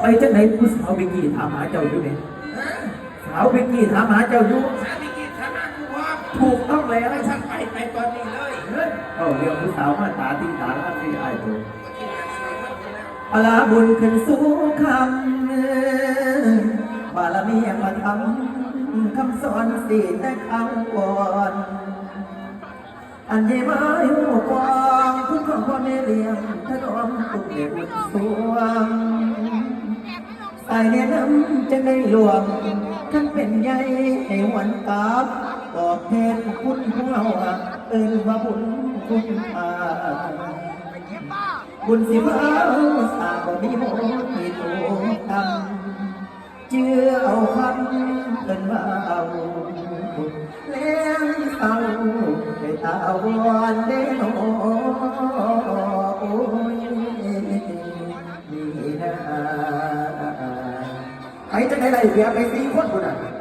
ไปจังไหนผู้สาวเบกกี้ถามหาเจ้าอยู่เนี่ยสาวเบกกี้ถามหาเจ้าอยู่สามีกินสามากูว่าถูกต้องแล้วไม่ฉันไปไปตอนนี้เลยเฮ้ยเอาเรื่องผู้สาวมาตาตีตาล้านที่ไอ้ตัวกินกันสายมากเลยนะปลาบุญขึ้นสู่คำบารมีมาทำคำสอนสีแต่คำก่อนอันเยมาอยู่กวางทุกคนพ่อแม่เลี้ยงถนอมตุกเด็กสวง ใส่เนี่ยน้ำจะได้หลวงท่านเป็นใหญ่ให้วันตาบตอบแทนคุณของเราเอินว่าบุญคุณอาบุญสิมาสาบมีโมมีโตทำเจือเอาคำเอินว่าเอาแล้วเศร้าไปตาวันเด้โนโอ้ยนี่นะ ไปจะได้ไรเบียร์ไปสี่คนคนน่ะอัน